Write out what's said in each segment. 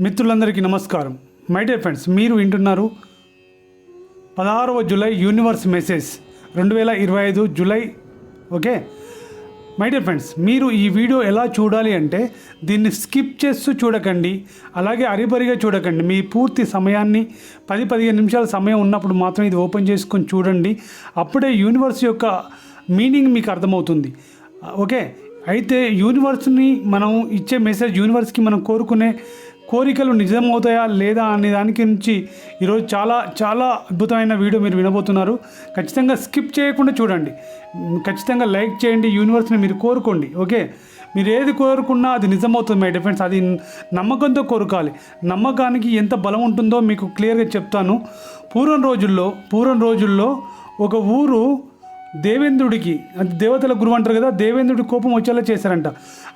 మిత్రులందరికీ నమస్కారం. My dear friends మీరు వింటున్నారు పదహారవ జూలై యూనివర్స్ మెసేజ్ రెండు వేల ఇరవై ఐదు July okay? My dear friends మీరు ఈ వీడియో ఎలా చూడాలి అంటే దీన్ని స్కిప్ చేస్తూ చూడకండి అలాగే అరిబరిగా చూడకండి. మీ పూర్తి సమయాన్ని పది పదిహేను నిమిషాల సమయం ఉన్నప్పుడు మాత్రం ఇది ఓపెన్ చేసుకొని చూడండి. అప్పుడే యూనివర్స్ యొక్క మీనింగ్ మీకు అర్థమవుతుంది. ఓకే? అయితే యూనివర్స్ని మనం ఇచ్చే మెసేజ్ యూనివర్స్కి మనం కోరుకునే కోరికలు నిజమవుతాయా లేదా అనే దాని నుంచి ఈరోజు చాలా చాలా అద్భుతమైన వీడియో మీరు వినబోతున్నారు. ఖచ్చితంగా స్కిప్ చేయకుండా చూడండి. ఖచ్చితంగా లైక్ చేయండి యూనివర్స్ని మీరు కోరుకోండి ఓకే? మీరు ఏది కోరుకున్నా అది నిజమవుతుంది మై డిఫెండ్స్ అది నమ్మకంతో కోరుకోవాలి నమ్మకానికి ఎంత బలం ఉంటుందో మీకు క్లియర్గా చెప్తాను. పూర్వం రోజుల్లో పూర్వం రోజుల్లో ఒక ఊరు దేవేంద్రుడికి అంటే దేవతల గురువు అంటారు కదా దేవేంద్రుడి కోపం వచ్చేలా చేశారంట.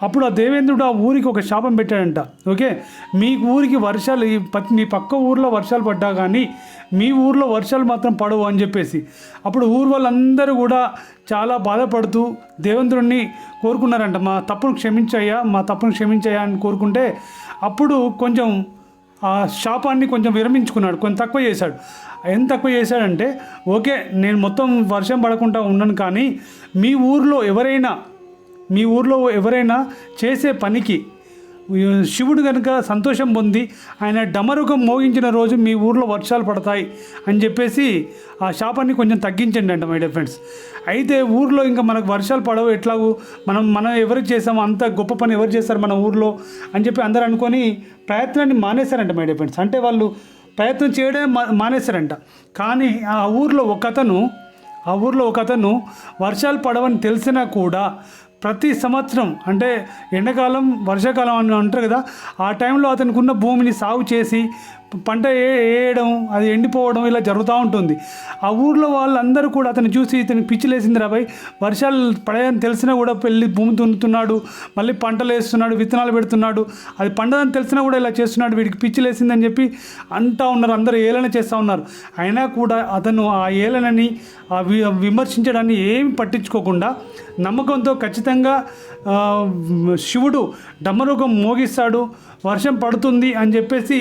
అప్పుడు ఆ దేవేంద్రుడు ఆ ఊరికి ఒక శాపం పెట్టాడంట. ఓకే? మీ ఊరికి వర్షాలు మీ పక్క ఊర్లో వర్షాలు పడ్డా కానీ మీ ఊర్లో వర్షాలు మాత్రం పడవు అని చెప్పేసి. అప్పుడు ఊరు వాళ్ళందరూ కూడా చాలా బాధపడుతూ దేవేంద్రుడిని కోరుకున్నారంట. మా తప్పును క్షమించాయా మా తప్పును క్షమించాయా అని కోరుకుంటే అప్పుడు కొంచెం ఆ శాపాన్ని కొంచెం విరమించుకున్నాడు కొంచెం తక్కువ చేశాడు. ఎంత తక్కువ చేశాడంటే ఓకే నేను మొత్తం వర్షం పడకుండా ఉన్నాను కానీ మీ ఊర్లో ఎవరైనా మీ ఊర్లో ఎవరైనా చేసే పనికి శివుడు కనుక సంతోషం పొంది ఆయన డమరుకం మోగించిన రోజు మీ ఊర్లో వర్షాలు పడతాయి అని చెప్పేసి ఆ శాపాన్ని కొంచెం తగ్గించండి అంట మై డియర్ ఫ్రెండ్స్ అయితే ఊర్లో ఇంకా మనకు వర్షాలు పడవు ఎట్లాగూ మనం మనం ఎవరు చేసాము అంత గొప్ప పని ఎవరు చేస్తారు మన ఊర్లో అని చెప్పి అందరూ అనుకొని ప్రయత్నాన్ని మానేశారంట మై డియర్ ఫ్రెండ్స్ అంటే వాళ్ళు ప్రయత్నం చేయడమే మా మానేశారంట. కానీ ఆ ఊర్లో ఒక అతను ఆ ఊర్లో ఒక అతను వర్షాలు పడవని తెలిసినా కూడా ప్రతి సంవత్సరం అంటే ఎండాకాలం వర్షాకాలం అని అంటారు కదా ఆ టైంలో అతనికి ఉన్న భూమిని సాగు చేసి పంట వేయడం అది ఎండిపోవడం ఇలా జరుగుతూ ఉంటుంది. ఆ ఊర్లో వాళ్ళందరూ కూడా అతను చూసి ఇతనికి పిచ్చిలేసింది రాబాయ్ వర్షాలు పడాయని తెలిసినా కూడా పెళ్ళి భూమి దున్నుతున్నాడు మళ్ళీ పంటలు వేస్తున్నాడు విత్తనాలు పెడుతున్నాడు. అది పండదని తెలిసినా కూడా ఇలా చేస్తున్నాడు వీడికి పిచ్చిలేసిందని చెప్పి అంటా ఉన్నారు అందరూ ఏలన చేస్తూ ఉన్నారు. అయినా కూడా అతను ఆ ఏలనని ఆ వి విమర్శించడాన్ని ఏమి పట్టించుకోకుండా నమ్మకంతో ఖచ్చితంగా శివుడు డమ్మరుగం మోగిస్తాడు వర్షం పడుతుంది అని చెప్పేసి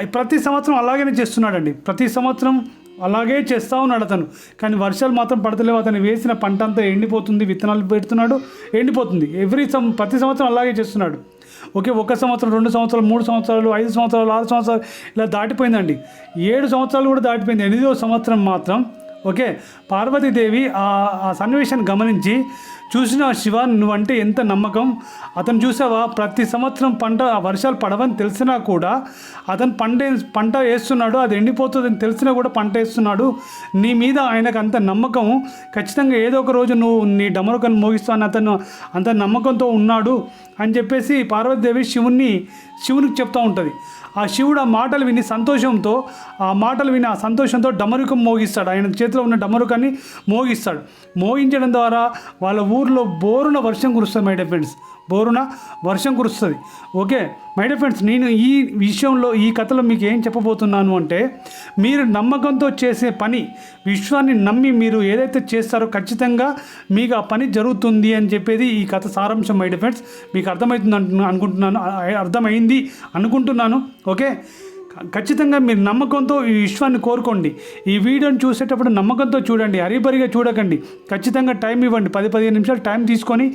ప్రతి సంవత్సరం అలాగనే చేస్తున్నాడండి. ప్రతి సంవత్సరం అలాగే చేస్తూ ఉన్నాడు అతను. కానీ వర్షాలు మాత్రం పడతలేవు. అతను వేసిన పంట అంతా ఎండిపోతుంది విత్తనాలు పెడుతున్నాడు ఎండిపోతుంది. ఎవ్రీ సం ప్రతి సంవత్సరం అలాగే చేస్తున్నాడు. ఓకే ఒక సంవత్సరం రెండు సంవత్సరాలు మూడు సంవత్సరాలు ఐదు సంవత్సరాలు ఆరు సంవత్సరాలు ఇలా దాటిపోయిందండి. ఏడు సంవత్సరాలు కూడా దాటిపోయింది. ఎనిమిదో సంవత్సరం మాత్రం ఓకే. పార్వతీదేవి ఆ సన్నివేశాన్ని గమనించి చూసిన శివ నువ్వంటే ఎంత నమ్మకం. అతను చూసావా? ప్రతి సంవత్సరం పంట ఆ వర్షాలు పడవని తెలిసినా కూడా అతను పంట పంట వేస్తున్నాడు అది ఎండిపోతుందని తెలిసినా కూడా పంట వేస్తున్నాడు. నీ మీద ఆయనకు అంత నమ్మకం. ఖచ్చితంగా ఏదో ఒక రోజు నువ్వు నీ డమరుకను మోగిస్తాను అతను అంత నమ్మకంతో ఉన్నాడు అని చెప్పేసి పార్వతీదేవి శివుణ్ణి శివునికి చెప్తూ ఉంటుంది. ఆ శివుడు ఆ మాటలు విని సంతోషంతో ఆ మాటలు విని ఆ సంతోషంతో డమరుకం మోగిస్తాడు. ఆయన చేతిలో ఉన్న డమరుకాన్ని మోగిస్తాడు. మోగించడం ద్వారా వాళ్ళ ఊర్లో బోరున వర్షం కురుస్తాం మై ఫ్రెండ్స్ బోరున వర్షం కురుస్తుంది. ఓకే? మై డియర్ ఫ్రెండ్స్ నేను ఈ విషయంలో ఈ కథలో మీకు ఏం చెప్పబోతున్నాను అంటే మీరు నమ్మకంతో చేసే పని విశ్వాన్ని నమ్మి మీరు ఏదైతే చేస్తారో ఖచ్చితంగా మీకు ఆ పని జరుగుతుంది అని చెప్పేది ఈ కథ సారాంశం మై డియర్ ఫ్రెండ్స్ మీకు అర్థమవుతుంది అనుకుంటున్నాను అర్థమైంది అనుకుంటున్నాను. ఓకే? ఖచ్చితంగా మీరు నమ్మకంతో ఈ విశ్వాన్ని కోరుకోండి. ఈ వీడియోని చూసేటప్పుడు నమ్మకంతో చూడండి హరిబరిగా చూడకండి. ఖచ్చితంగా టైం ఇవ్వండి పది పదిహేను నిమిషాలు టైం తీసుకొని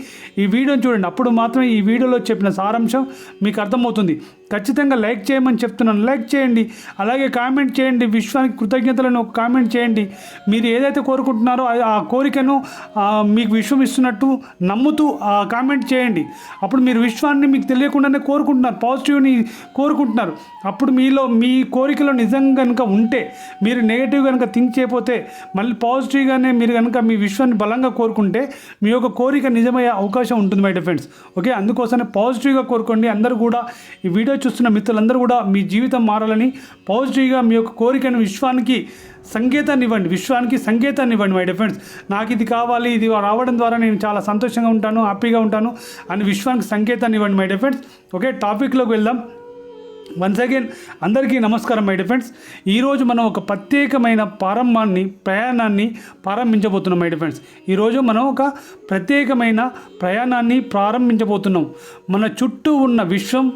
ఈ వీడియోని చూడండి. అప్పుడు మాత్రమే ఈ వీడియోలో చెప్పిన సారాంశం మీకు అర్థమవుతుంది. ఖచ్చితంగా లైక్ చేయమని చెప్తున్నాను. లైక్ చేయండి. అలాగే కామెంట్ చేయండి. విశ్వానికి కృతజ్ఞతలను ఒక కామెంట్ చేయండి. మీరు ఏదైతే కోరుకుంటున్నారో ఆ- ఆ కోరికను మీకు విశ్వం ఇస్తున్నట్టు నమ్ముతూ ఆ కామెంట్ చేయండి. అప్పుడు మీరు విశ్వాన్ని మీకు తెలియకుండానే కోరుకుంటున్నారు. పాజిటివ్ని కోరుకుంటున్నారు. అప్పుడు మీలో మీ కోరికలో నిజంగా కనుక ఉంటే మీరు నెగిటివ్ కనుక థింక్ చేయకపోతే మళ్ళీ పాజిటివ్గానే మీరు కనుక మీ విశ్వాన్ని బలంగా కోరుకుంటే మీ యొక్క కోరిక నిజమయ్యే అవకాశం ఉంటుంది మై ఫ్రెండ్స్. ఓకే? అందుకోసమే పాజిటివ్గా కోరుకోండి. అందరూ కూడా ఈ వీడియో చూస్తున్న మిత్రులందరూ కూడా మీ జీవితం మారాలని పాజిటివ్గా మీ యొక్క కోరికను విశ్వానికి సంకేతాన్ని ఇవ్వండి విశ్వానికి సంకేతాన్ని ఇవ్వండి మై ఫ్రెండ్స్ నాకు ఇది కావాలి ఇది రావడం ద్వారా నేను చాలా సంతోషంగా ఉంటాను హ్యాపీగా ఉంటాను అని విశ్వానికి సంకేతాన్ని ఇవ్వండి మై ఫ్రెండ్స్ ఓకే టాపిక్లోకి వెళ్దాం. వన్స్ అగైన్ అందరికీ నమస్కారం మై డిఫెండ్స్ ఈరోజు మనం ఒక ప్రత్యేకమైన ప్రారంభాన్ని ప్రయాణాన్ని ప్రారంభించబోతున్నాం మై డిఫెండ్స్ ఈరోజు మనం ఒక ప్రత్యేకమైన ప్రయాణాన్ని ప్రారంభించబోతున్నాం. మన చుట్టూ ఉన్న విశ్వం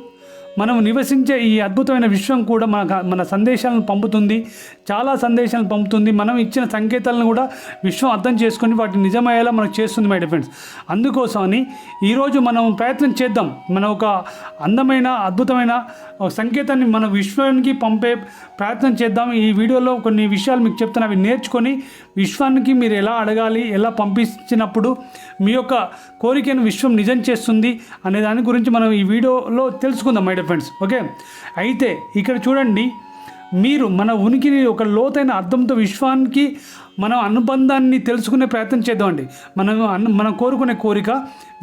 మనం నివసించే ఈ అద్భుతమైన విశ్వం కూడా మన మన సందేశాలను పంపుతుంది. చాలా సందేశాలను పంపుతుంది. మనం ఇచ్చిన సంకేతాలను కూడా విశ్వం అర్థం చేసుకొని వాటిని నిజమయ్యేలా మనకు చేస్తుంది మై డిఫెండ్స్ అందుకోసమని ఈరోజు మనం ప్రయత్నం చేద్దాం. మన ఒక అందమైన అద్భుతమైన సంకేతాన్ని మన విశ్వానికి పంపే ప్రయత్నం చేద్దాం. ఈ వీడియోలో కొన్ని విషయాలు మీకు చెప్తాను అవి నేర్చుకొని విశ్వానికి మీరు ఎలా అడగాలి ఎలా పంపించినప్పుడు మీ యొక్క కోరికను విశ్వం నిజం చేస్తుంది అనే దాని గురించి మనం ఈ వీడియోలో తెలుసుకుందాం మై డియర్ ఫ్రెండ్స్ ఓకే? అయితే ఇక్కడ చూడండి మీరు మన ఉనికిని ఒక లోతైన అర్థంతో విశ్వానికి మనం అనుబంధాన్ని తెలుసుకునే ప్రయత్నం చేద్దామండి. మనం అను మనం కోరుకునే కోరిక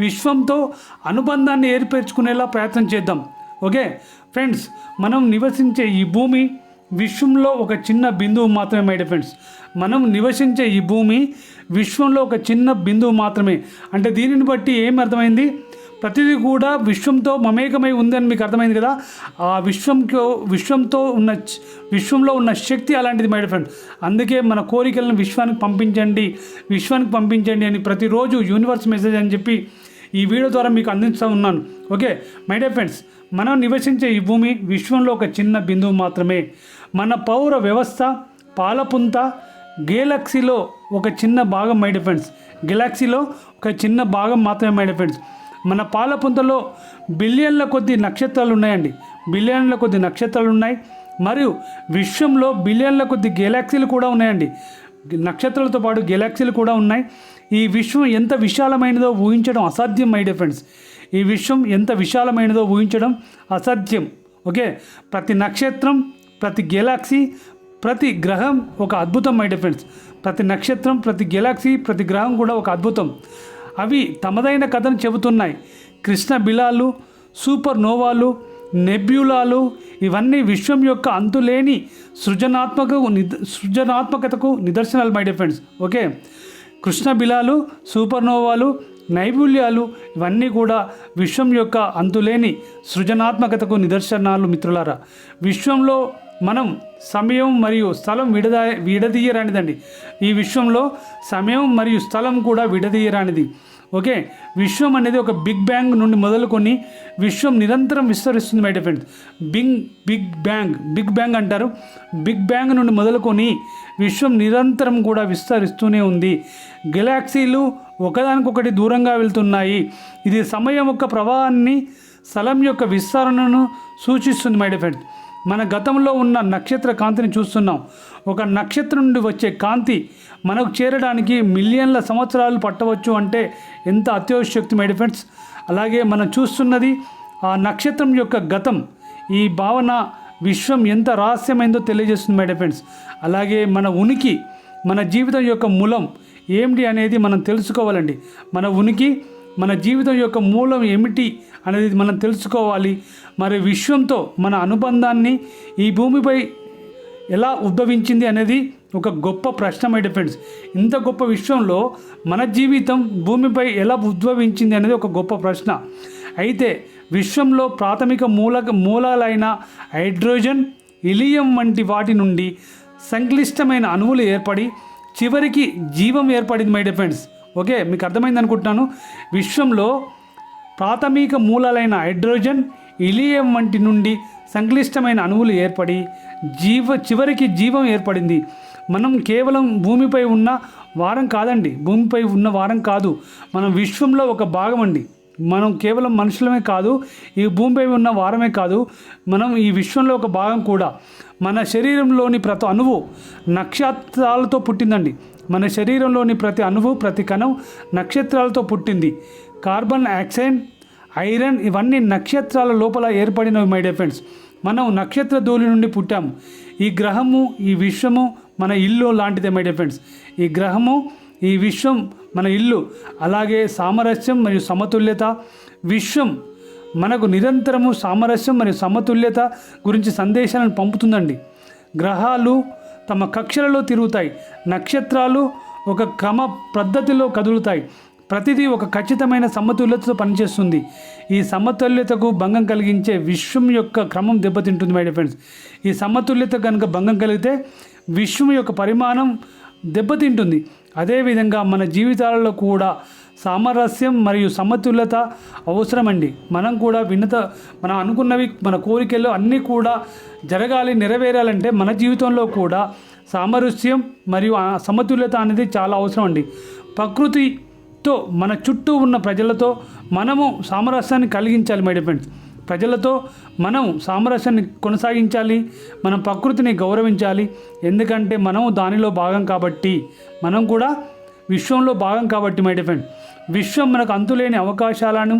విశ్వంతో అనుబంధాన్ని ఏర్పరచుకునేలా ప్రయత్నం చేద్దాం. ఓకే? ఫ్రెండ్స్ మనం నివసించే ఈ భూమి విశ్వంలో ఒక చిన్న బిందువు మాత్రమే మై ఫ్రెండ్స్ మనం నివసించే ఈ భూమి విశ్వంలో ఒక చిన్న బిందువు మాత్రమే. అంటే దీనిని బట్టి ఏం అర్థమైంది? ప్రతిదీ కూడా విశ్వంతో మమేకమై ఉందని మీకు అర్థమైంది కదా? ఆ విశ్వంతో విశ్వంతో ఉన్న విశ్వంలో ఉన్న శక్తి అలాంటిది మై ఫ్రెండ్ అందుకే మన కోరికలను విశ్వానికి పంపించండి. విశ్వానికి పంపించండి అని ప్రతిరోజు యూనివర్స్ మెసేజ్ అని చెప్పి ఈ వీడియో ద్వారా మీకు అందిస్తూ ఉన్నాను. ఓకే మై డియర్ ఫ్రెండ్స్ మనం నివసించే ఈ భూమి విశ్వంలో ఒక చిన్న బిందువు మాత్రమే. మన పౌర వ్యవస్థ పాలపుంత గెలాక్సీలో ఒక చిన్న భాగం మై డిఫెండ్స్ గెలాక్సీలో ఒక చిన్న భాగం మాత్రమే మై డిఫెండ్స్ మన పాలపుంతలో బిలియన్ల కొద్ది నక్షత్రాలు ఉన్నాయండి బిలియన్ల కొద్ది నక్షత్రాలు ఉన్నాయి మరియు విశ్వంలో బిలియన్ల కొద్ది గెలాక్సీలు కూడా ఉన్నాయండి. నక్షత్రాలతో పాటు గెలాక్సీలు కూడా ఉన్నాయి. ఈ విశ్వం ఎంత విశాలమైనదో ఊహించడం అసాధ్యం మై ఫ్రెండ్స్. ఈ విశ్వం ఎంత విశాలమైనదో ఊహించడం అసాధ్యం. ఓకే? ప్రతి నక్షత్రం ప్రతి గెలాక్సీ ప్రతి గ్రహం ఒక అద్భుతం మై ఫ్రెండ్స్. ప్రతి నక్షత్రం ప్రతి గెలాక్సీ ప్రతి గ్రహం కూడా ఒక అద్భుతం. అవి తమదైన కథను చెబుతున్నాయి. కృష్ణ బిలాలు సూపర్ నోవాలు నెబ్యులాలు ఇవన్నీ విశ్వం యొక్క అంతులేని సృజనాత్మక నిద సృజనాత్మకతకు నిదర్శనాలు మై డిఫెండ్స్ ఓకే? కృష్ణ బిలాలు సూపర్నోవాలు నైపుణ్యాలు ఇవన్నీ కూడా విశ్వం యొక్క అంతులేని సృజనాత్మకతకు నిదర్శనాలు మిత్రులారా. విశ్వంలో మనం సమయం మరియు స్థలం విడదా విడదీయరానిదండి. ఈ విశ్వంలో సమయం మరియు స్థలం కూడా విడదీయరానిది. ఓకే? విశ్వం అనేది ఒక బిగ్ బ్యాంగ్ నుండి మొదలుకొని విశ్వం నిరంతరం విస్తరిస్తుంది my friends. Big big bang big bang అంటారు. బిగ్ బ్యాంగ్ నుండి మొదలుకొని విశ్వం నిరంతరం కూడా విస్తరిస్తూనే ఉంది. గెలాక్సీలు ఒకదానికొకటి దూరంగా వెళ్తున్నాయి. ఇది సమయం యొక్క ప్రవాహాన్ని స్థలం యొక్క విస్తరణను సూచిస్తుంది మై ఫ్రెండ్స్. మన గతంలో ఉన్న నక్షత్ర కాంతిని చూస్తున్నాం. ఒక నక్షత్రం నుండి వచ్చే కాంతి మనకు చేరడానికి మిలియన్ల సంవత్సరాలు పట్టవచ్చు అంటే ఎంత అత్యవశక్తి మై ఫ్రెండ్స్ అలాగే మనం చూస్తున్నది ఆ నక్షత్రం యొక్క గతం. ఈ భావన విశ్వం ఎంత రహస్యమైందో తెలియజేస్తుంది మై ఫ్రెండ్స్ అలాగే మన ఉనికి మన జీవితం యొక్క మూలం ఏమిటి అనేది మనం తెలుసుకోవాలండి. మన ఉనికి మన జీవితం యొక్క మూలం ఏమిటి అనేది మనం తెలుసుకోవాలి. మరి విశ్వంతో మన అనుబంధాన్ని ఈ భూమిపై ఎలా ఉద్భవించింది అనేది ఒక గొప్ప ప్రశ్న మై ఫ్రెండ్స్ ఇంత గొప్ప విశ్వంలో మన జీవితం భూమిపై ఎలా ఉద్భవించింది అనేది ఒక గొప్ప ప్రశ్న. అయితే విశ్వంలో ప్రాథమిక మూల మూలాలైన హైడ్రోజన్ ఇలియం వంటి వాటి నుండి సంక్లిష్టమైన అణువులు ఏర్పడి చివరికి జీవం ఏర్పడింది మై ఫ్రెండ్స్ ఓకే మీకు అర్థమైంది అనుకుంటున్నాను. విశ్వంలో ప్రాథమిక మూలాలైన హైడ్రోజన్ ఇలియం వంటి నుండి సంక్లిష్టమైన అణువులు ఏర్పడి జీవ చివరికి జీవం ఏర్పడింది. మనం కేవలం భూమిపై ఉన్న వారం కాదండి భూమిపై ఉన్న వారం కాదు. మనం విశ్వంలో ఒక భాగం అండి. మనం కేవలం మనుషులమే కాదు ఈ భూమిపై ఉన్న వారమే కాదు మనం ఈ విశ్వంలో ఒక భాగం కూడా. మన శరీరంలోని ప్రతి అణువు నక్షత్రాలతో పుట్టిందండి. మన శరీరంలోని ప్రతి అణువు ప్రతి కణం నక్షత్రాలతో పుట్టింది. కార్బన్ ఆక్సైడ్ ఐరన్ ఇవన్నీ నక్షత్రాల లోపల ఏర్పడినవి మై డియర్ ఫ్రెండ్స్. మనం నక్షత్ర ధూళి నుండి పుట్టాము. ఈ గ్రహము ఈ విశ్వము మన ఇల్లు లాంటిదే మై డియర్ ఫ్రెండ్స్. ఈ గ్రహము ఈ విశ్వం మన ఇల్లు. అలాగే సామరస్యం మరియు సమతుల్యత. విశ్వం మనకు నిరంతరము సామరస్యం మరియు సమతుల్యత గురించి సందేశాలను పంపుతుందండి. గ్రహాలు తమ కక్షలలో తిరుగుతాయి. నక్షత్రాలు ఒక క్రమ పద్ధతిలో కదులుతాయి. ప్రతిదీ ఒక ఖచ్చితమైన సమతుల్యతతో పనిచేస్తుంది. ఈ సమతుల్యతకు భంగం కలిగించే విశ్వం యొక్క క్రమం దెబ్బతింటుంది మై ఫ్రెండ్స్ ఈ సమతుల్యత కనుక భంగం కలిగితే విశ్వం యొక్క పరిమాణం దెబ్బతింటుంది. అదేవిధంగా మన జీవితాలలో కూడా సామరస్యం మరియు సమతుల్యత అవసరమండి. మనం కూడా విన్నత మనం అనుకున్నవి మన కోరికలు అన్నీ కూడా జరగాలి నెరవేరాలంటే మన జీవితంలో కూడా సామరస్యం మరియు ఆ సమతుల్యత అనేది చాలా అవసరం అండి ప్రకృతితో మన చుట్టూ ఉన్న ప్రజలతో మనము సామరస్యాన్ని కలిగించాలి మై ఫ్రెండ్స్ ప్రజలతో మనం సామరస్యాన్ని కొనసాగించాలి మనం ప్రకృతిని గౌరవించాలి. ఎందుకంటే మనం దానిలో భాగం కాబట్టి మనం కూడా విశ్వంలో భాగం కాబట్టి మై డిఫెండ్ విశ్వం మనకు అంతులేని అవకాశాలను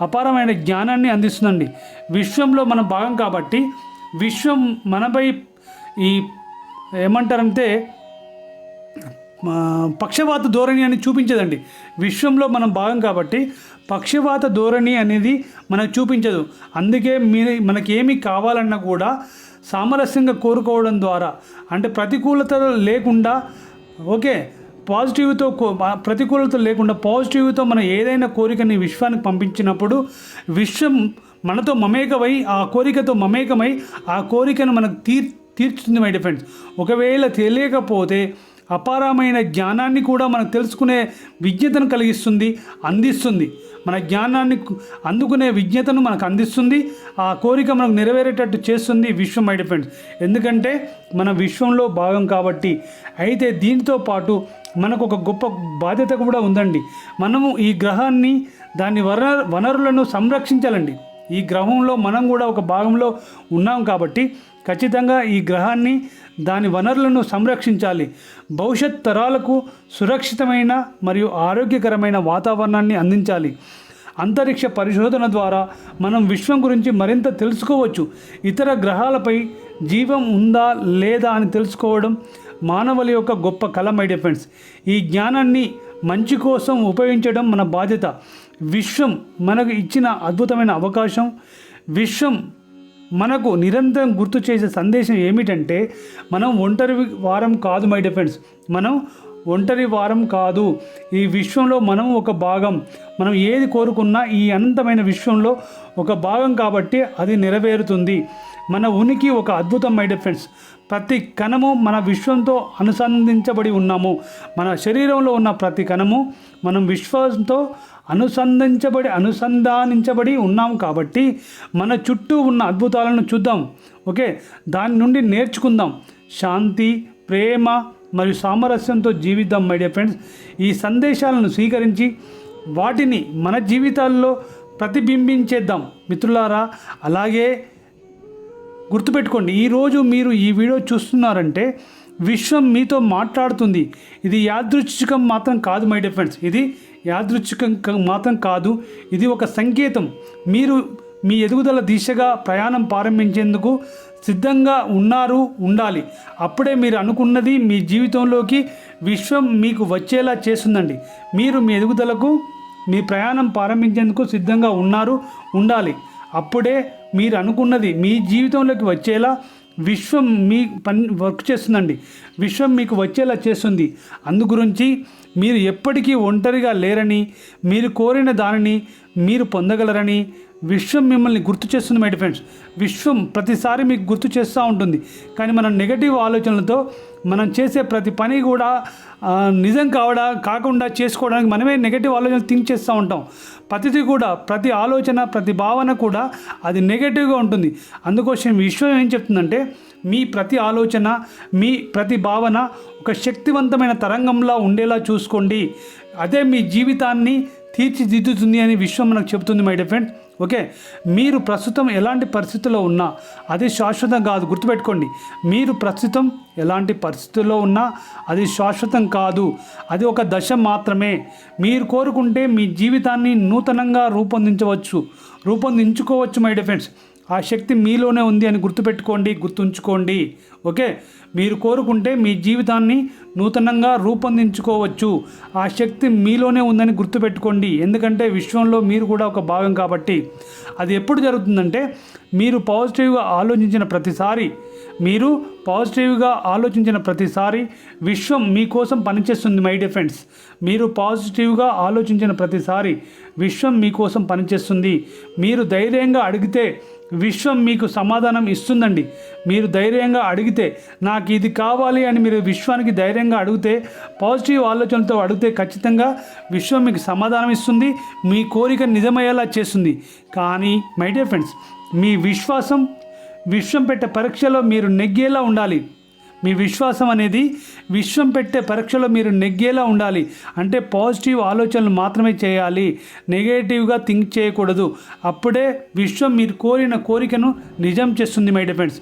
అపారమైన జ్ఞానాన్ని అందిస్తుందండి. విశ్వంలో మనం భాగం కాబట్టి విశ్వం మనపై ఈ ఏమంటారంటే పక్షవాత ధోరణి అని చూపించదండి. విశ్వంలో మనం భాగం కాబట్టి పక్షవాత ధోరణి అనేది మనకు చూపించదు. అందుకే మీ మనకి ఏమి కావాలన్నా కూడా సామరస్యంగా కోరుకోవడం ద్వారా అంటే ప్రతికూలత లేకుండా ఓకే పాజిటివ్తో ప్రతికూలత లేకుండా పాజిటివ్తో మనం ఏదైనా కోరికని విశ్వానికి పంపించినప్పుడు విశ్వం మనతో మమేకమై ఆ కోరికతో మమేకమై ఆ కోరికను మనకు తీర్ తీర్చుతుంది మై డిఫెండ్స్ ఒకవేళ తెలియకపోతే అపారమైన జ్ఞానాన్ని కూడా మనకు తెలుసుకునే విజ్ఞతను కలిగిస్తుంది అందిస్తుంది. మన జ్ఞానాన్ని అందుకునే విజ్ఞతను మనకు అందిస్తుంది ఆ కోరిక మనకు నెరవేరేటట్టు చేస్తుంది విశ్వం మై డిఫెండ్స్ ఎందుకంటే మన విశ్వంలో భాగం కాబట్టి. అయితే దీనితో పాటు మనకు ఒక గొప్ప బాధ్యత కూడా ఉందండి. మనము ఈ గ్రహాన్ని దాని వన వనరులను సంరక్షించాలండి. ఈ గ్రహంలో మనం కూడా ఒక భాగంలో ఉన్నాం కాబట్టి ఖచ్చితంగా ఈ గ్రహాన్ని దాని వనరులను సంరక్షించాలి. భవిష్యత్ తరాలకు సురక్షితమైన మరియు ఆరోగ్యకరమైన వాతావరణాన్ని అందించాలి. అంతరిక్ష పరిశోధన ద్వారా మనం విశ్వం గురించి మరింత తెలుసుకోవచ్చు. ఇతర గ్రహాలపై జీవం ఉందా లేదా అని తెలుసుకోవడం మానవుల యొక్క గొప్ప కళ మై డిఫెండ్స్ ఈ జ్ఞానాన్ని మంచి కోసం ఉపయోగించడం మన బాధ్యత. విశ్వం మనకు ఇచ్చిన అద్భుతమైన అవకాశం. విశ్వం మనకు నిరంతరం గుర్తు చేసే సందేశం ఏమిటంటే మనం ఒంటరి వారం కాదు మై డిఫెండ్స్ మనం ఒంటరి వారం కాదు. ఈ విశ్వంలో మనం ఒక భాగం. మనం ఏది కోరుకున్నా ఈ అనంతమైన విశ్వంలో ఒక భాగం కాబట్టి అది నెరవేరుతుంది. మన ఉనికి ఒక అద్భుతం మై డిఫెన్స్ ప్రతి కణము మన విశ్వంతో అనుసంధించబడి ఉన్నాము. మన శరీరంలో ఉన్న ప్రతి కణము మనం విశ్వంతో అనుసంధించబడి అనుసంధానించబడి ఉన్నాం కాబట్టి మన చుట్టూ ఉన్న అద్భుతాలను చూద్దాం. ఓకే? దాని నుండి నేర్చుకుందాం. శాంతి ప్రేమ మరియు సామరస్యంతో జీవిద్దాం మై డియర్ ఫ్రెండ్స్ ఈ సందేశాలను స్వీకరించి వాటిని మన జీవితాల్లో ప్రతిబింబించేద్దాం. మిత్రులారా అలాగే గుర్తుపెట్టుకోండి ఈరోజు మీరు ఈ వీడియో చూస్తున్నారంటే విశ్వం మీతో మాట్లాడుతుంది. ఇది యాదృచ్ఛికం మాత్రం కాదు మై డిఫెండ్స్ ఇది యాదృచ్ఛికం మాత్రం కాదు. ఇది ఒక సంకేతం. మీరు మీ ఎదుగుదల దిశగా ప్రయాణం ప్రారంభించేందుకు సిద్ధంగా ఉన్నారు ఉండాలి. అప్పుడే మీరు అనుకున్నది మీ జీవితంలోకి విశ్వం మీకు వచ్చేలా చేస్తుందండి. మీరు మీ ఎదుగుదలకు మీ ప్రయాణం ప్రారంభించేందుకు సిద్ధంగా ఉన్నారు ఉండాలి. అప్పుడే మీరు అనుకున్నది మీ జీవితంలోకి వచ్చేలా విశ్వం మీ పని వర్క్ చేస్తుందండి. విశ్వం మీకు వచ్చేలా చేస్తుంది. అందు గురించి మీరు ఎప్పటికీ ఒంటరిగా లేరని మీరు కోరిన దానిని మీరు పొందగలరని విశ్వం మిమ్మల్ని గుర్తు చేస్తుంది మై ఫ్రెండ్స్ విశ్వం ప్రతిసారి మీకు గుర్తు చేస్తూ ఉంటుంది. కానీ మన నెగటివ్ ఆలోచనలతో మనం చేసే ప్రతి పని కూడా నిజం కావడా కాకుండా చేసుకోవడానికి మనమే నెగటివ్ ఆలోచనలు థింక్ చేస్తూ ఉంటాం. ప్రతిదీ కూడా ప్రతి ఆలోచన ప్రతి భావన కూడా అది నెగటివ్గా ఉంటుంది. అందుకోసం విశ్వం ఏం చెప్తుందంటే మీ ప్రతి ఆలోచన మీ ప్రతి భావన ఒక శక్తివంతమైన తరంగంలా ఉండేలా చూసుకోండి. అదే మీ జీవితాన్ని తీర్చిదిద్దుతుంది అని విశ్వం మనకు చెబుతుంది మై డియర్ ఓకే? మీరు ప్రస్తుతం ఎలాంటి పరిస్థితుల్లో ఉన్నా అది శాశ్వతం కాదు. గుర్తుపెట్టుకోండి. మీరు ప్రస్తుతం ఎలాంటి పరిస్థితుల్లో ఉన్నా అది శాశ్వతం కాదు. అది ఒక దశ మాత్రమే. మీరు కోరుకుంటే మీ జీవితాన్ని నూతనంగా రూపొందించవచ్చు. రూపొందించుకోవచ్చు మై డిఫెండ్స్ ఆ శక్తి మీలోనే ఉంది అని గుర్తుపెట్టుకోండి గుర్తుంచుకోండి. ఓకే? మీరు కోరుకుంటే మీ జీవితాన్ని నూతనంగా రూపొందించుకోవచ్చు. ఆ శక్తి మీలోనే ఉందని గుర్తుపెట్టుకోండి. ఎందుకంటే విశ్వంలో మీరు కూడా ఒక భాగం కాబట్టి. అది ఎప్పుడు జరుగుతుందంటే మీరు పాజిటివ్గా ఆలోచించిన ప్రతిసారి మీరు పాజిటివ్గా ఆలోచించిన ప్రతిసారి విశ్వం మీకోసం పనిచేస్తుంది మై డిఫెండ్స్ మీరు పాజిటివ్గా ఆలోచించిన ప్రతిసారి విశ్వం మీకోసం పనిచేస్తుంది. మీరు ధైర్యంగా అడిగితే విశ్వం మీకు సమాధానం ఇస్తుందండి. మీరు ధైర్యంగా అడిగితే నాకు ఇది కావాలి అని మీరు విశ్వానికి ధైర్యంగా అడిగితే పాజిటివ్ ఆలోచనతో అడిగితే ఖచ్చితంగా విశ్వం మీకు సమాధానం ఇస్తుంది మీ కోరిక నిజమయ్యేలా చేస్తుంది. కానీ మై డియర్ ఫ్రెండ్స్ మీ విశ్వాసం విశ్వం పెట్టే పరీక్షలో మీరు నెగ్గేలా ఉండాలి. మీ విశ్వాసం అనేది విశ్వం పెట్టే పరీక్షలో మీరు నెగ్గేలా ఉండాలి. అంటే పాజిటివ్ ఆలోచనలు మాత్రమే చేయాలి. నెగటివ్గా థింక్ చేయకూడదు. అప్పుడే విశ్వం మీరు కోరిన కోరికను నిజం చేస్తుంది మై డిఫెండ్స్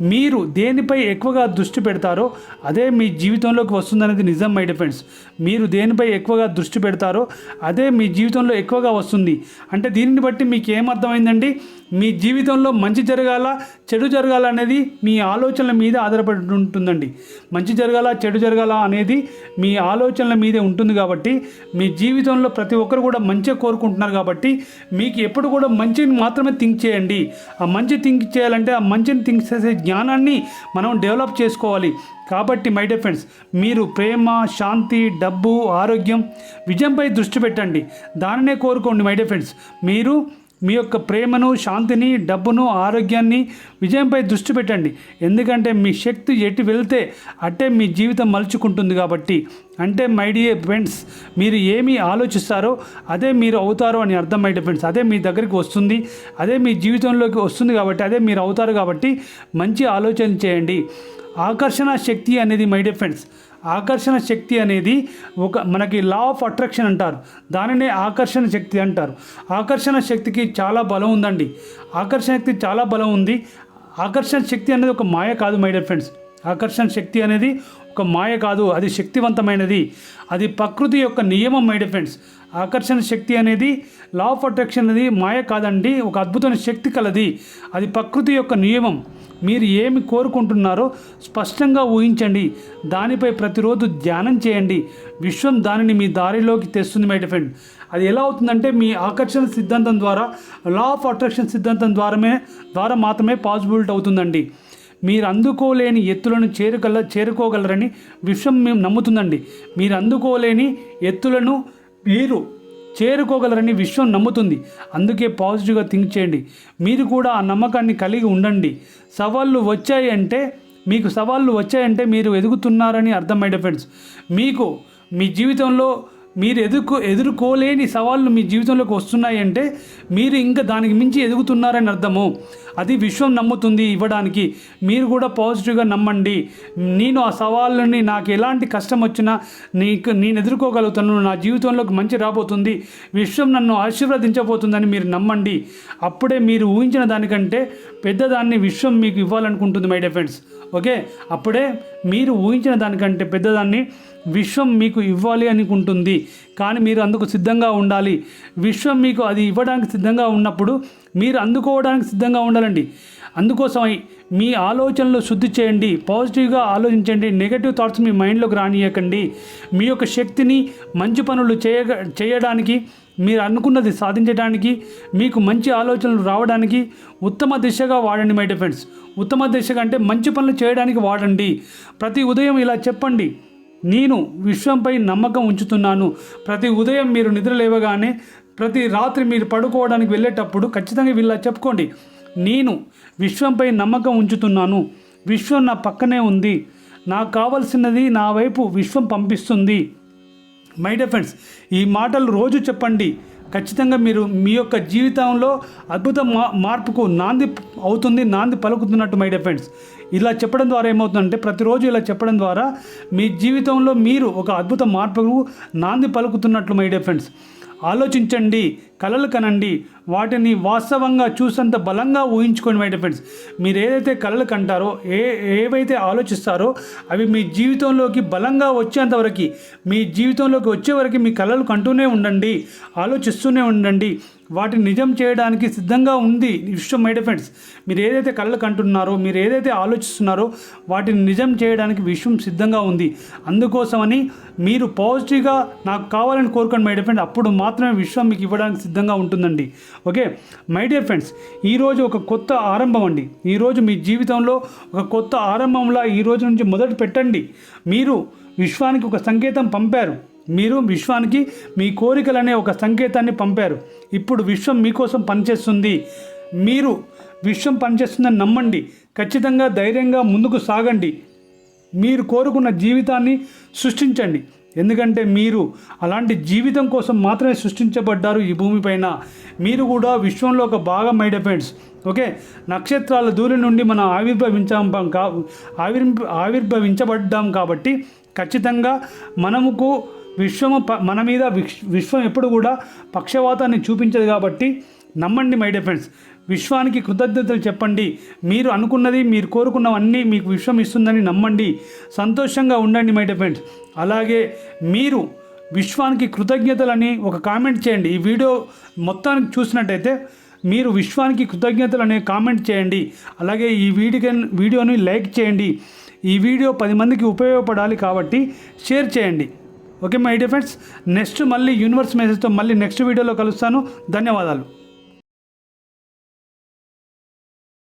మీరు దేనిపై ఎక్కువగా దృష్టి పెడతారో అదే మీ జీవితంలోకి వస్తుందనేది నిజం మై డిఫెండ్స్ మీరు దేనిపై ఎక్కువగా దృష్టి పెడతారో అదే మీ జీవితంలో ఎక్కువగా వస్తుంది. అంటే దీనిని బట్టి మీకు ఏమర్థమైందండి? మీ జీవితంలో మంచి జరగాల చెడు జరగాల అనేది మీ ఆలోచనల మీద ఆధారపడి ఉంటుందండి. మంచి జరగాల చెడు జరగాల అనేది మీ ఆలోచనల మీదే ఉంటుంది కాబట్టి మీ జీవితంలో ప్రతి ఒక్కరు కూడా మంచిగా కోరుకుంటున్నారు కాబట్టి మీకు ఎప్పుడు కూడా మంచిని మాత్రమే థింక్ చేయండి. ఆ మంచి థింక్ చేయాలంటే ఆ మంచిని థింక్ చేసే జ్ఞానాన్ని మనం డెవలప్ చేసుకోవాలి. కాబట్టి మై డియర్ ఫ్రెండ్స్ మీరు ప్రేమ శాంతి డబ్బు ఆరోగ్యం విజయంపై దృష్టి పెట్టండి. దానినే కోరుకోండి మై డియర్ ఫ్రెండ్స్ మీరు మీ యొక్క ప్రేమను శాంతిని డబ్బును ఆరోగ్యాన్ని విజయంపై దృష్టి పెట్టండి. ఎందుకంటే మీ శక్తి ఎటు వెళ్తే అట్టే మీ జీవితం మలుచుకుంటుంది కాబట్టి. అంటే మై డియర్ ఫ్రెండ్స్ మీరు ఏమి ఆలోచిస్తారో అదే మీరు అవుతారో అని అర్థం మై డియర్ ఫ్రెండ్స్ అదే మీ దగ్గరికి వస్తుంది అదే మీ జీవితంలోకి వస్తుంది కాబట్టి అదే మీరు అవుతారు కాబట్టి మంచి ఆలోచన చేయండి. ఆకర్షణ శక్తి అనేది మై డియర్ ఫ్రెండ్స్ ఆకర్షణ శక్తి అనేది ఒక మనకి లా ఆఫ్ అట్రాక్షన్ అంటారు. దానినే ఆకర్షణ శక్తి అంటారు. ఆకర్షణ శక్తికి చాలా బలం ఉందండి. ఆకర్షణ శక్తి చాలా బలం ఉంది. ఆకర్షణ శక్తి అనేది ఒక మాయ కాదు మై డియర్ ఫ్రెండ్స్ ఆకర్షణ శక్తి అనేది ఒక మాయ కాదు అది శక్తివంతమైనది. అది ప్రకృతి యొక్క నియమం మై డియర్ ఫ్రెండ్స్ ఆకర్షణ శక్తి అనేది లా ఆఫ్ అట్రాక్షన్ అనేది మాయ కాదండి ఒక అద్భుతమైన శక్తి కలది. అది ప్రకృతి యొక్క నియమం. మీరు ఏమి కోరుకుంటున్నారో స్పష్టంగా ఊహించండి. దానిపై ప్రతిరోజు ధ్యానం చేయండి. విశ్వం దానిని మీ దారిలోకి తెస్తుంది మై ఫ్రెండ్ అది ఎలా అవుతుందంటే మీ ఆకర్షణ సిద్ధాంతం ద్వారా లా ఆఫ్ అట్రాక్షన్ సిద్ధాంతం ద్వారామే ద్వారా మాత్రమే పాసిబిలిటీ అవుతుందండి. మీరు అందుకోలేని ఎత్తులను చేరుగల చేరుకోగలరని విశ్వం మేము నమ్ముతుందండి. మీరు అందుకోలేని ఎత్తులను మీరు చేరుకోగలరని విశ్వం నమ్ముతుంది. అందుకే పాజిటివ్గా థింక్ చేయండి. మీరు కూడా ఆ నమ్మకాన్ని కలిగి ఉండండి. సవాళ్ళు వచ్చాయి అంటే మీకు సవాళ్ళు వచ్చాయంటే మీరు ఎదుగుతున్నారని అర్థం మై ఫ్రెండ్స్ మీకు మీ జీవితంలో మీరు ఎదుర్కో ఎదుర్కోలేని సవాళ్ళు మీ జీవితంలోకి వస్తున్నాయి అంటే మీరు ఇంకా దానికి మించి ఎదుగుతున్నారని అర్థము. అది విశ్వం నమ్ముతుంది ఇవ్వడానికి. మీరు కూడా పాజిటివ్గా నమ్మండి. నేను ఆ సవాళ్ళని నాకు ఎలాంటి కష్టం వచ్చినా నీకు నేను ఎదుర్కోగలుగుతాను. నా జీవితంలోకి మంచి రాబోతుంది. విశ్వం నన్ను ఆశీర్వదించబోతుందని మీరు నమ్మండి. అప్పుడే మీరు ఊహించిన దానికంటే పెద్దదాన్ని విశ్వం మీకు ఇవ్వాలనుకుంటుంది మై డియర్ ఫ్రెండ్స్. ఓకే? అప్పుడే మీరు ఊహించిన దానికంటే పెద్దదాన్ని విశ్వం మీకు ఇవ్వాలి అనుకుంటుంది. కానీ మీరు అందుకు సిద్ధంగా ఉండాలి. విశ్వం మీకు అది ఇవ్వడానికి సిద్ధంగా ఉన్నప్పుడు మీరు అందుకోవడానికి సిద్ధంగా ఉండాలండి. అందుకోసమై మీ ఆలోచనలు శుద్ధి చేయండి. పాజిటివ్గా ఆలోచించండి. నెగటివ్ థాట్స్ మీ మైండ్లోకి రానియకండి. మీ యొక్క శక్తిని మంచి పనులు చేయ చేయడానికి మీరు అనుకున్నది సాధించడానికి మీకు మంచి ఆలోచనలు రావడానికి ఉత్తమ దిశగా వాడండి మై డిఫెండ్స్ ఉత్తమ దిశగా అంటే మంచి పనులు చేయడానికి వాడండి. ప్రతి ఉదయం ఇలా చెప్పండి. నేను విశ్వంపై నమ్మకం ఉంచుతున్నాను. ప్రతి ఉదయం మీరు నిద్ర లేవగానే ప్రతి రాత్రి మీరు పడుకోవడానికి వెళ్ళేటప్పుడు ఖచ్చితంగా వీళ్ళ చెప్పుకోండి. నేను విశ్వంపై నమ్మకం ఉంచుతున్నాను. విశ్వం నా పక్కనే ఉంది. నాకు కావలసినది నా వైపు విశ్వం పంపిస్తుంది. మై డియర్ ఫ్రెండ్స్ ఈ మాటలు రోజు చెప్పండి. ఖచ్చితంగా మీరు మీ యొక్క జీవితంలో అద్భుత మా మార్పుకు నాంది అవుతుంది నాంది పలుకుతున్నట్టు మై డియర్ ఫ్రెండ్స్. ఇలా చెప్పడం ద్వారా ఏమవుతుందంటే ప్రతిరోజు ఇలా చెప్పడం ద్వారా మీ జీవితంలో మీరు ఒక అద్భుత మార్పుకు నాంది పలుకుతున్నట్లు మై డియర్ ఫ్రెండ్స్ ఆలోచించండి కలలు కనండి. వాటిని వాస్తవంగా చూసంత బలంగా ఊహించుకోండి మై ఫ్రెండ్స్ మీరు ఏదైతే కలలు కంటారో ఏ ఏవైతే ఆలోచిస్తారో అవి మీ జీవితంలోకి బలంగా వచ్చేంతవరకు మీ జీవితంలోకి వచ్చేవరకు మీ కలలు కంటూనే ఉండండి ఆలోచిస్తూనే ఉండండి. వాటిని నిజం చేయడానికి సిద్ధంగా ఉంది. విశ్వం మై ఫ్రెండ్స్ మీరు ఏదైతే కళ్ళకు అంటున్నారో మీరు ఏదైతే ఆలోచిస్తున్నారో వాటిని నిజం చేయడానికి విశ్వం సిద్ధంగా ఉంది. అందుకోసమని మీరు పాజిటివ్గా నాకు కావాలని కోరుకోండి మై డియర్ అప్పుడు మాత్రమే విశ్వం మీకు ఇవ్వడానికి సిద్ధంగా ఉంటుందండి. ఓకే? మై డియర్ ఫ్రెండ్స్ ఈరోజు ఒక కొత్త ఆరంభం అండి. ఈరోజు మీ జీవితంలో ఒక కొత్త ఆరంభంలా ఈ రోజు నుంచి మొదట పెట్టండి మీరు విశ్వానికి ఒక సంకేతం పంపారు. మీరు విశ్వానికి మీ కోరికలనే ఒక సంకేతాన్ని పంపారు. ఇప్పుడు విశ్వం మీకోసం పనిచేస్తుంది. మీరు విశ్వం పనిచేస్తుందని నమ్మండి. ఖచ్చితంగా ధైర్యంగా ముందుకు సాగండి. మీరు కోరుకున్న జీవితాన్ని సృష్టించండి. ఎందుకంటే మీరు అలాంటి జీవితం కోసం మాత్రమే సృష్టించబడ్డారు ఈ భూమిపైన మీరు కూడా విశ్వంలో ఒక భాగం మై డిఫెండ్స్ ఓకే? నక్షత్రాల దూరం నుండి మనం ఆవిర్భవించాం కా ఆవిర్ ఆవిర్భవించబడ్డాం కాబట్టి ఖచ్చితంగా మనముకు విశ్వము ప- మన మీద విశ్వం ఎప్పుడు కూడా పక్షవాతాన్ని చూపించదు కాబట్టి నమ్మండి మై డిఫెండ్స్ విశ్వానికి కృతజ్ఞతలు చెప్పండి. మీరు అనుకున్నది మీరు కోరుకున్నవన్నీ మీకు విశ్వం ఇస్తుందని నమ్మండి. సంతోషంగా ఉండండి మై డిఫెండ్స్ అలాగే మీరు విశ్వానికి కృతజ్ఞతలని ఒక కామెంట్ చేయండి. ఈ వీడియో మొత్తానికి చూసినట్టయితే మీరు విశ్వానికి కృతజ్ఞతలు అనే కామెంట్ చేయండి. అలాగే ఈ వీడియో వీడియోని లైక్ చేయండి. ఈ వీడియో పది మందికి ఉపయోగపడాలి కాబట్టి షేర్ చేయండి. Okay my dear friends next మళ్ళీ యూనివర్స్ మెసేజ్తో మళ్ళీ నెక్స్ట్ వీడియోలో కలుస్తాను. ధన్యవాదాలు.